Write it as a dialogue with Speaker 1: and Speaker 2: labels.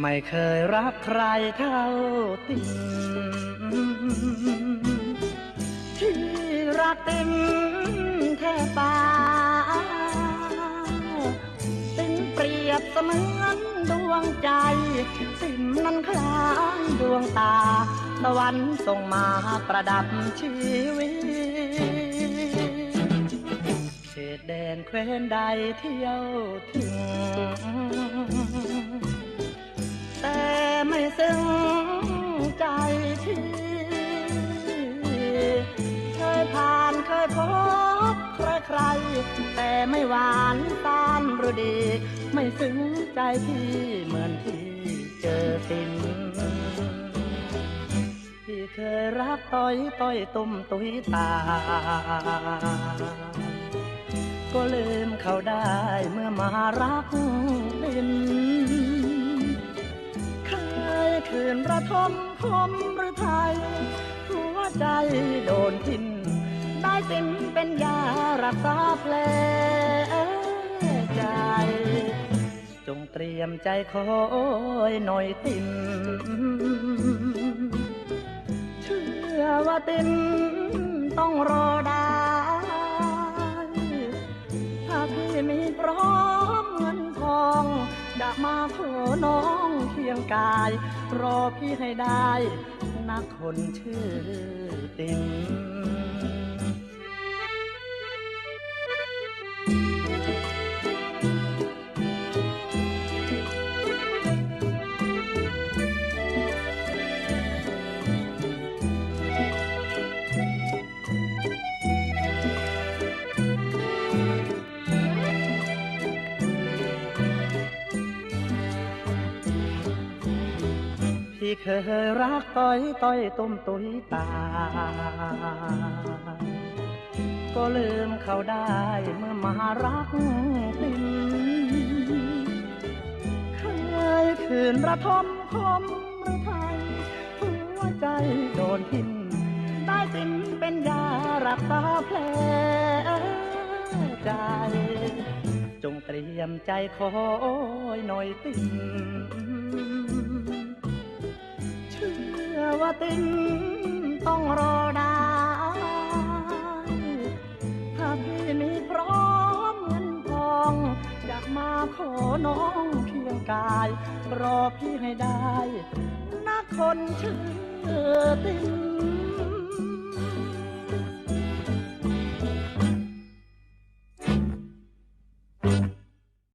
Speaker 1: ไม่เคยรักใครเท่าติมที่รักติม ป่าติมเปรียบเสมือนดวงใจติมนั้นคล้ายดวงตา ตะวันส่งมาประดับชีวิตเขตแดนแคว้นใดเที่ยวถึง แต่ไม่หวานตานหรือดี ไม่ซึ้งใจที่เหมือนที่เจอตินที่เคยรักต้อยต้อยตุ่มตุยตา ก็ลืมเขาได้เมื่อมารักดินเคยคืนระทมคมหรือไทยหัวใจโดนทิ่น ได้สินเป็นยารักษาแผลใจ จงเตรียมใจคอยหน่อยตินเชื่อว่าตินต้องรอได้ ถ้าพี่มีพร้อมเงินทองจะมาขอน้องเคียงกาย รอพี่ให้ได้ นักคนชื่อติน ที่เคยรักต้อยต้อยตุ่มตุยตา ก็ลืมเขาได้เมื่อมารักตินเคยคืนระทมคมหรือไทยหัวใจโดนทิ่มได้ตินเป็นยารักษาแผลใจ จงเตรียมใจคอยหน่อยติน ว่าตินต้องรอได้ ถ้าพี่มีพร้อมเงินทองอยากมาขอน้องเพียงกาย รอพี่ให้ได้นักคนชื่อติน